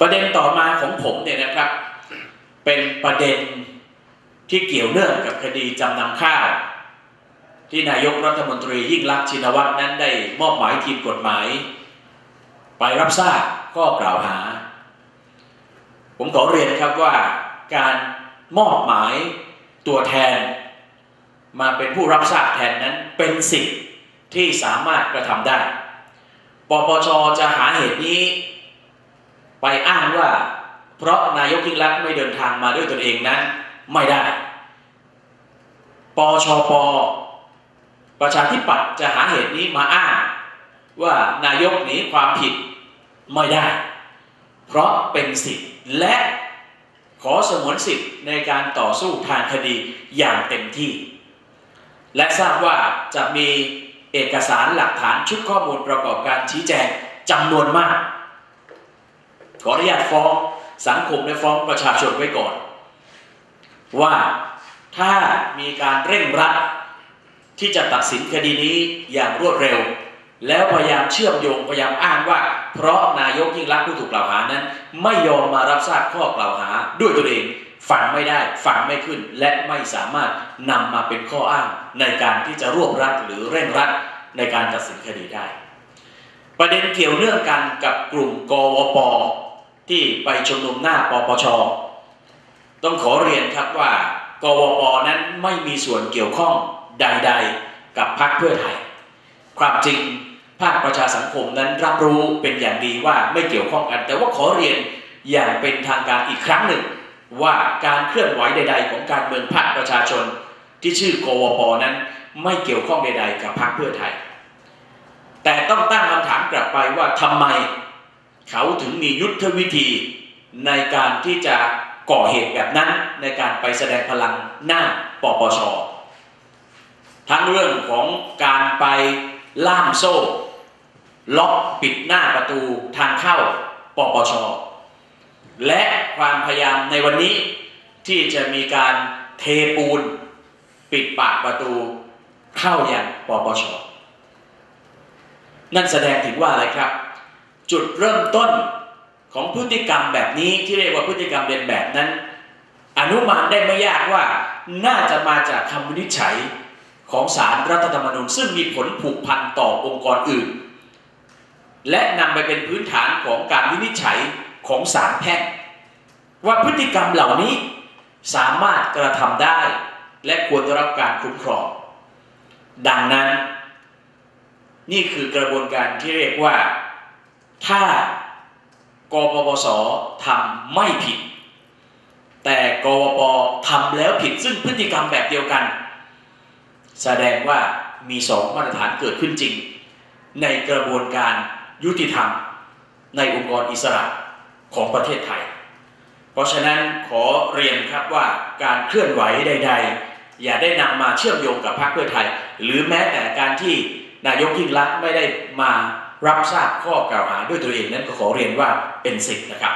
ประเด็นต่อมาของผมเนี่ยนะครับ เป็นประเด็นที่เกี่ยวเนื่องกับคดีจำนำข้าวที่นายกรัฐมนตรียิ่งลักษณ์ชินวัตรนั้นได้มอบหมายทีมกฎหมาย ไปรับทราบข้อกล่าวหา ผมขอเรียนครับว่าการมอบหมายตัวแทน มาเป็นผู้รับทราบแทนนั้นเป็นสิ่งที่สามารถกระทำได้ ปปชจะหาเหตุนี้ ไปอ้างว่า เพราะนายกยิ่งรักษณ์ไม่เดินทางมาด้วยตนเองนั้น ไม่ได้ ปชป ประชาธิปัตย์จะหาเหตุนี้มาอ้าง ว่านายกหนีความผิดไม่ได้ เพราะเป็นสิทธิ์และขอสมวนสิทธิ์ในการต่อสู้ทางคดีอย่างเต็มที่ และทราบว่าจะมีเอกสารหลักฐานชุดข้อมูลประกอบการชี้แจงจำนวนมาก ขออนุญาตฟ้องสังคมและฟ้องประชาชนไว้ก่อน ว่าถ้ามีการเร่งรัดที่จะตัดสินคดีนี้อย่างรวดเร็ว แล้วพยายามเชื่อมโยงพยายามอ้างว่า เพราะนายกยิ่งรักผู้ถูกกล่าวหานั้น ไม่ยอมมารับทราบข้อกล่าวหาด้วยตัวเองฟังไม่ได้ฟังไม่ขึ้นและไม่สามารถนำมาเป็นข้ออ้างในการที่จะรวบรัดหรือเร่งรัดในการตัดสินคดีได้ ประเด็นเกี่ยวเนื่องกันกับกลุ่มกวป ที่ไปชุมนุมหน้าปปช ต้องขอเรียนครับว่ากวปนั้นไม่มีส่วนเกี่ยวข้องใด ๆ กับพรรคเพื่อไทย ความจริงภาคประชาสังคมนั้นรับรู้เป็นอย่างดีว่าไม่เกี่ยวข้องกัน แต่ว่าขอเรียนอย่างเป็นทางการอีกครั้งหนึ่ง ว่าการเคลื่อนไหวใด ๆ ของการเมืองภาคประชาชน ที่ชื่อกวปนั้นไม่เกี่ยวข้องใด ๆ กับพรรคเพื่อไทย แต่ต้องตั้งคำถามกลับไปว่าทำไม เขาถึงมียุทธวิธีในการที่จะก่อเหตุแบบนั้นในการไปแสดงพลังหน้าปปช ทั้งเรื่องของการไปล่ามโซ่ ล็อกปิดหน้าประตูทางเข้าปปช และความพยายามในวันนี้ที่จะมีการเทปูน ปิดปากประตูเข้าอย่างปปช นั่นแสดงถึงว่าอะไรครับ จุดเริ่มต้นของพฤติกรรมแบบนี้ที่เรียกว่าพฤติกรรมเรียนแบบนั้น อนุมานได้ไม่ยากว่าน่าจะมาจากคำวินิจฉัยของสารรัฐธรรมนูญซึ่งมีผลผูกพันต่อองค์กรอื่น และนำไปเป็นพื้นฐานของการวินิจฉัยของศาลแพ่งว่าพฤติกรรมเหล่านี้สามารถกระทำได้ และควรได้รับการคุ้มครอง ดังนั้น นี่คือกระบวนการที่เรียกว่า ถ้ากปปสทำไม่ผิด แต่กปปทำแล้วผิดซึ่งพฤติกรรมแบบเดียวกัน แสดงว่ามีสองมาตรฐานเกิดขึ้นจริง ในกระบวนการยุติธรรม ในองค์กรอิสระของประเทศไทย เพราะฉะนั้นขอเรียนครับว่าการเคลื่อนไหวใด ๆ อย่าได้นำมาเชื่อมโยงกับพรรคเพื่อไทย หรือแม้แต่การที่นายกยิ่งรักษณ์ไม่ได้มา รับทราบข้อกล่าวหาด้วยตัวเองนั้นก็ขอเรียนว่าเป็นสิทธิ์นะครับ